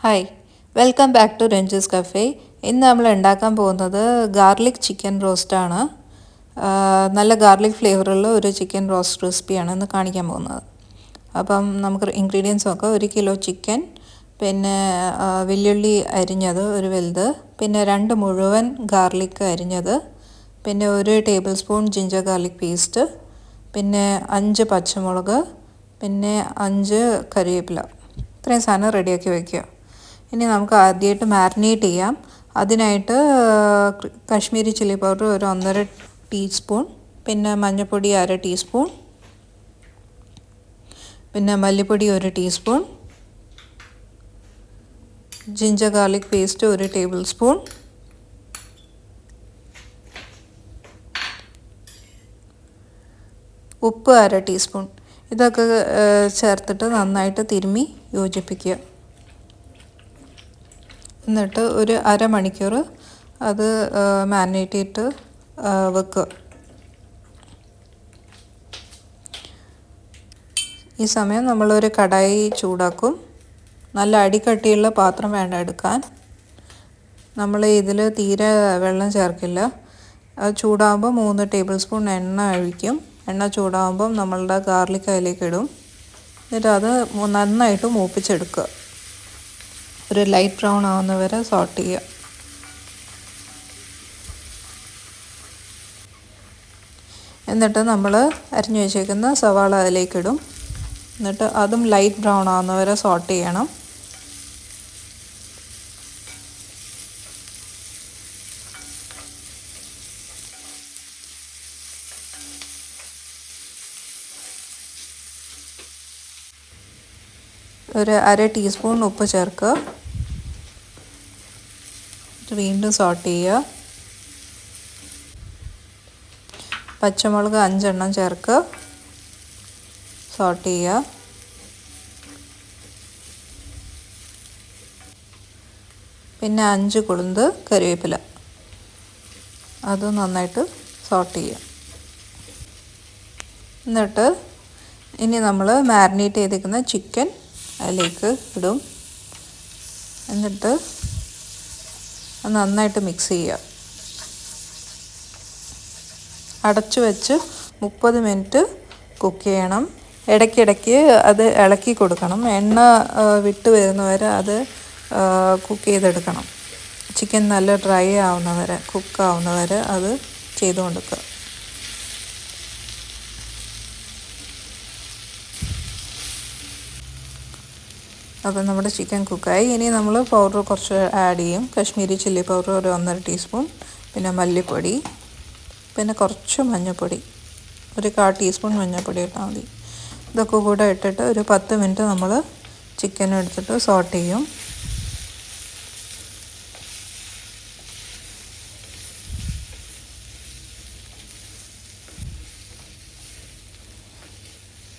Hi welcome back to Ranjus cafe ഇന്ന് നമ്മൾ ഉണ്ടാക്കാൻ പോകുന്നത് ഗാർലിക് ചിക്കൻ റോസ്റ്റാണ് നല്ല ഗാർലിക് ഫ്ലേവറുള്ള ഒരു ചിക്കൻ റോസ്റ്റ് റെസിപ്പിയാണ് ഇന്ന് കാണിക്കാൻ പോകുന്നത്. അപ്പം നമുക്ക് ഇൻഗ്രീഡിയൻസ് ഒക്കെ ഒരു കിലോ ചിക്കൻ പിന്നെ വെല്ലുള്ളി അരിഞ്ഞത് ഒരു വലുത് പിന്നെ രണ്ട് മുഴുവൻ ഗാർലിക് അരിഞ്ഞത് പിന്നെ ഒരു table spoon ginger garlic paste പിന്നെ അഞ്ച് പച്ചമുളക് പിന്നെ അഞ്ച് കറിവേപ്പില ഇത്രയും സാധനം റെഡിയാക്കി വയ്ക്കുക ഇനി നമുക്ക് ആദ്യമായിട്ട് മാരിനേറ്റ് ചെയ്യാം. അതിനായിട്ട് കാശ്മീരി ചില്ലി പൗഡർ ഒരു ഒന്നര ടീസ്പൂൺ പിന്നെ മഞ്ഞൾപ്പൊടി അര ടീസ്പൂൺ പിന്നെ മല്ലിപ്പൊടി ഒരു ടീസ്പൂൺ ജിഞ്ചർ ഗാർലിക് പേസ്റ്റ് ഒരു ടേബിൾ സ്പൂൺ ഉപ്പ് അര ടീസ്പൂൺ. ഇതൊക്കെ ചേർത്തിട്ട് നന്നായിട്ട് തിരുമ്മി യോജിപ്പിക്കുക. എന്നിട്ട് ഒരു അരമണിക്കൂർ അത് മാരിനേറ്റ് ചെയ്തിട്ട് വെക്കുക. ഈ സമയം നമ്മളൊരു കടായി ചൂടാക്കും. നല്ല അടിക്കട്ടിയുള്ള പാത്രം വേണ്ട എടുക്കാൻ. നമ്മൾ ഇതിൽ തീരെ വെള്ളം ചേർക്കില്ല. അത് ചൂടാകുമ്പോൾ മൂന്ന് ടേബിൾ സ്പൂൺ എണ്ണ ഒഴിക്കും. എണ്ണ ചൂടാകുമ്പം നമ്മളുടെ ഗാർലിക് അതിലേക്ക് ഇടും. എന്നിട്ട് അത് നന്നായിട്ട് മൂപ്പിച്ചെടുക്കുക. ഒരു ലൈറ്റ് ബ്രൗൺ ആവുന്ന വരെ സോട്ട് ചെയ്യുക എന്നിട്ട് നമ്മൾ അരിഞ്ഞു വെച്ചേക്കുന്ന സവാള അതിലേക്കിടും എന്നിട്ട് അതും ലൈറ്റ് ബ്രൗൺ ആവുന്ന വരെ സോട്ട് ചെയ്യണം. ഒരു അര ടീസ്പൂൺ ഉപ്പ് ചേർക്കുക. വീണ്ടും സോട്ട് ചെയ്യുക. പച്ചമുളക് അഞ്ചെണ്ണം ചേർക്ക് സോട്ട് ചെയ്യുക. പിന്നെ അഞ്ച് കുളുന്ത് കരിവേപ്പില. അത് നന്നായിട്ട് സോട്ട് ചെയ്യുക. എന്നിട്ട് ഇനി നമ്മൾ മാരിനേറ്റ് ചെയ്തിരിക്കുന്ന ചിക്കൻ അതിലേക്ക് ഇടും. എന്നിട്ട് അത് നന്നായിട്ട് മിക്സ് ചെയ്യുക. അടച്ചു വെച്ച് മുപ്പത് മിനിറ്റ് കുക്ക് ചെയ്യണം. ഇടയ്ക്കിടയ്ക്ക് അത് ഇളക്കി കൊടുക്കണം. എണ്ണ വിട്ട് വരുന്നവരെ അത് കുക്ക് ചെയ്തെടുക്കണം. ചിക്കൻ നല്ല ഡ്രൈ ആവുന്നവരെ കുക്ക് ആവുന്നവരെ അത് ചെയ്തു അപ്പോൾ നമ്മുടെ ചിക്കൻ കുക്കായി. ഇനി നമ്മൾ പൗഡർ കുറച്ച് ആഡ് ചെയ്യും. കാശ്മീരി ചില്ലി പൗഡർ ഒരു ഒന്നര ടീസ്പൂൺ. പിന്നെ മല്ലിപ്പൊടി. പിന്നെ കുറച്ച് മഞ്ഞൾപ്പൊടി. ഒരു കാ ടീസ്പൂൺ മഞ്ഞൾപ്പൊടി ഇട്ടാൽ മതി. ഇതൊക്കെ കൂടെ ഇട്ടിട്ട് ഒരു പത്ത് മിനിറ്റ് നമ്മൾ ചിക്കൻ എടുത്തിട്ട് സോട്ട് ചെയ്യും.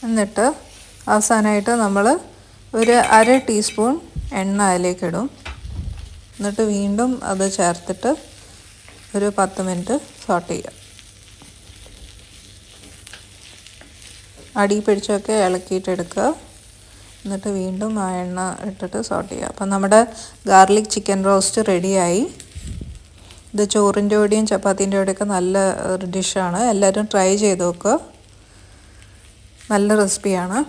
എന്നിട്ട് അവസാനമായിട്ട് നമ്മൾ ഒരു അര ടീസ്പൂൺ എണ്ണ അതിലേക്കിടും എന്നിട്ട് വീണ്ടും അത് ചേർത്തിട്ട് ഒരു പത്ത് മിനിറ്റ് സോട്ട് ചെയ്യുക അടി പിടിച്ചൊക്കെ ഇളക്കിയിട്ടെടുക്കുക എന്നിട്ട് വീണ്ടും ആ എണ്ണ ഇട്ടിട്ട് സോട്ട് ചെയ്യുക. അപ്പം നമ്മുടെ ഗാർലിക് ചിക്കൻ റോസ്റ്റ് റെഡിയായി. ഇത് ചോറിന്റെ കൂടെയും ചപ്പാത്തിന്റെ കൂടെയൊക്കെ നല്ല ഡിഷാണ് എല്ലാവരും ട്രൈ ചെയ്ത് നോക്കുക. നല്ല റെസിപ്പിയാണ്.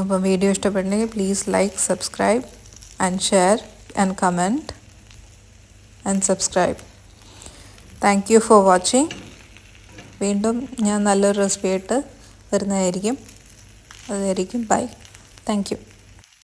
അപ്പം വീഡിയോ ഇഷ്ടപ്പെട്ടെങ്കിൽ please like subscribe and share and comment and subscribe thank you for watching വീണ്ടും ഞാൻ നല്ലൊരു റെസിപ്പി ആയിട്ട് വരുന്നതായിരിക്കും. അതായിരിക്കും. Bye thank you